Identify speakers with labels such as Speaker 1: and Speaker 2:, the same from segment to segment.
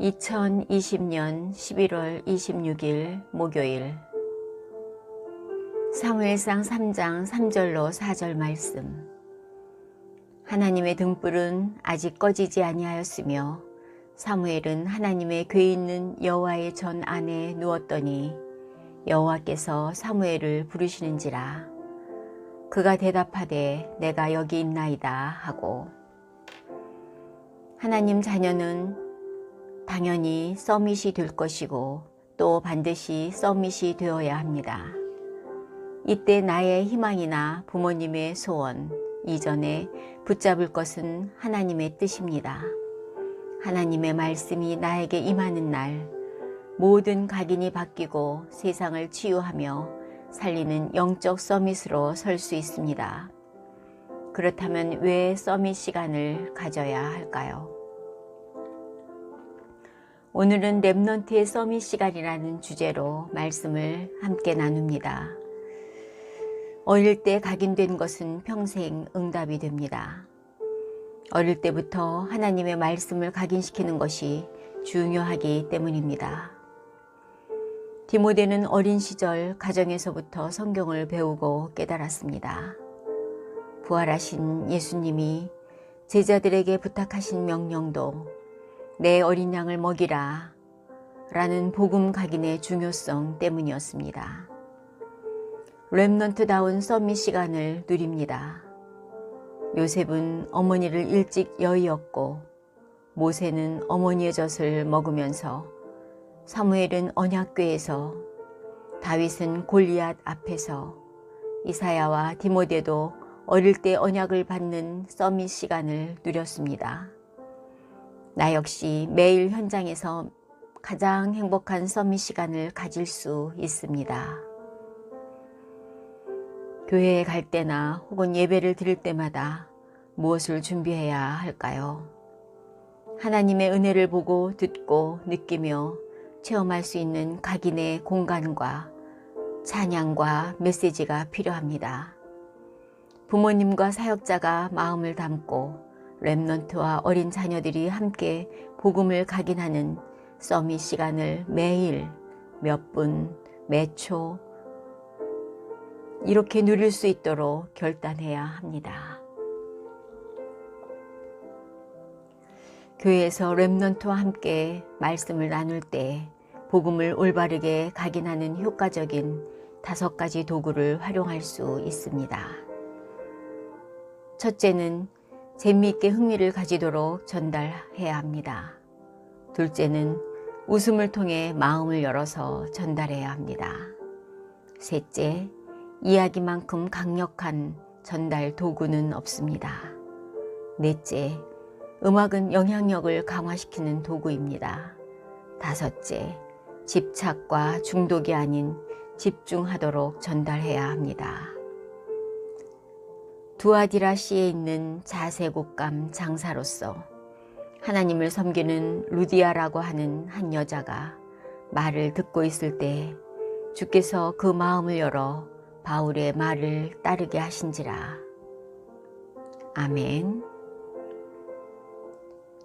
Speaker 1: 2020년 11월 26일 목요일. 사무엘상 3장 3절로 4절 말씀. 하나님의 등불은 아직 꺼지지 아니하였으며 사무엘은 하나님의 궤 있는 여호와의 전 안에 누웠더니 여호와께서 사무엘을 부르시는지라. 그가 대답하되 내가 여기 있나이다 하고. 하나님 자녀는 당연히 서밋이 될 것이고 또 반드시 서밋이 되어야 합니다. 이때 나의 희망이나 부모님의 소원 이전에 붙잡을 것은 하나님의 뜻입니다. 하나님의 말씀이 나에게 임하는 날 모든 각인이 바뀌고 세상을 치유하며 살리는 영적 서밋으로 설 수 있습니다. 그렇다면 왜 서밋 시간을 가져야 할까요? 오늘은 랩넌트의 서밋 시간이라는 주제로 말씀을 함께 나눕니다. 어릴 때 각인된 것은 평생 응답이 됩니다. 어릴 때부터 하나님의 말씀을 각인시키는 것이 중요하기 때문입니다. 디모데는 어린 시절 가정에서부터 성경을 배우고 깨달았습니다. 부활하신 예수님이 제자들에게 부탁하신 명령도 내 어린 양을 먹이라 라는 복음 각인의 중요성 때문이었습니다. 랩넌트다운 썸밋 시간을 누립니다. 요셉은 어머니를 일찍 여의었고 모세는 어머니의 젖을 먹으면서 사무엘은 언약궤에서 다윗은 골리앗 앞에서 이사야와 디모데도 어릴 때 언약을 받는 썸밋 시간을 누렸습니다. 나 역시 매일 현장에서 가장 행복한 썸밋 시간을 가질 수 있습니다. 교회에 갈 때나 혹은 예배를 드릴 때마다 무엇을 준비해야 할까요? 하나님의 은혜를 보고 듣고 느끼며 체험할 수 있는 각인의 공간과 찬양과 메시지가 필요합니다. 부모님과 사역자가 마음을 담고 랩넌트와 어린 자녀들이 함께 복음을 각인하는 서밋 시간을 매일 몇 분, 몇 초 이렇게 누릴 수 있도록 결단해야 합니다. 교회에서 랩넌트와 함께 말씀을 나눌 때 복음을 올바르게 각인하는 효과적인 다섯 가지 도구를 활용할 수 있습니다. 첫째는 재미있게 흥미를 가지도록 전달해야 합니다. 둘째는 웃음을 통해 마음을 열어서 전달해야 합니다. 셋째, 이야기만큼 강력한 전달 도구는 없습니다. 넷째, 음악은 영향력을 강화시키는 도구입니다. 다섯째, 집착과 중독이 아닌 집중하도록 전달해야 합니다. 두아디라 시에 있는 자세곡감 장사로서 하나님을 섬기는 루디아라고 하는 한 여자가 말을 듣고 있을 때 주께서 그 마음을 열어 바울의 말을 따르게 하신지라. 아멘.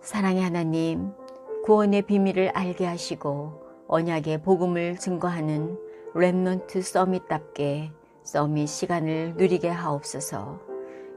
Speaker 1: 사랑의 하나님, 구원의 비밀을 알게 하시고 언약의 복음을 증거하는 랩넌트 서밋답게 서밋 시간을 누리게 하옵소서